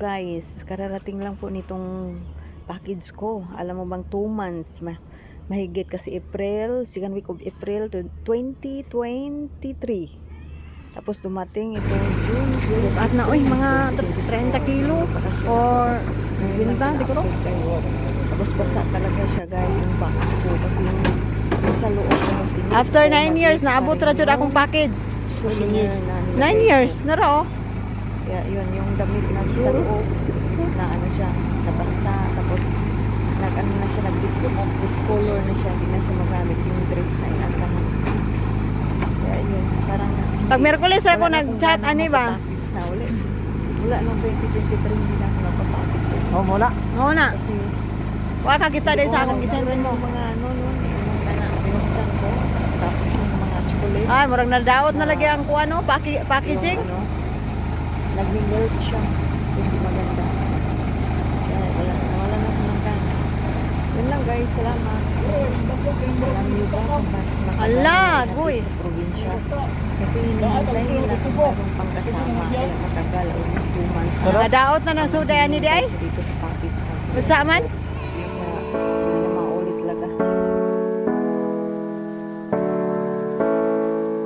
Guys, kararating lang po nitong package ko. Alam mo bang 2 months, ma mahigit kasi April, second week of April to 2023. Tapos dumating ito June. At na, uy, mga 30 kilo or binta, di ko ro. Tapos basa talaga siya guys, yung box ko kasi yung sa loob After ko, 9 years, naabot ra jud akong package. souvenir na 9 nilagay years. Kaya yun, yung damit na sa loob na ano siya, nabasa, tapos nag ano na siya, nag-discolor na siya, hindi na siya magamit yung dress na inasahan. Kaya yun, parang Pag Merkulis ako wala na nag-chat, ganang ba? na ulit. Wala nung 2023 hindi na ako napapackage. ulit. Oh, mula. Oo na. Kasi Wa ka kita din sa akong Oo, yung mo. mga ano nun, eh, yung kana, binuksan ko, tapos yung mga chocolate. Ay, murag nadaot na lagi ang kuano, packaging. Yung, ano, nag-melt siya. So, hindi maganda. Kaya wala, wala na akong magkana. Yun lang guys, salamat. Alam niyo ba kung bakit guy. sa probinsya? Kasi hinihintay nila kung mayroong pangkasama. Kaya matagal, almost 2 months. Nadaot na ng suday ani di ay. Dito sa package na. Basta man. Kaya,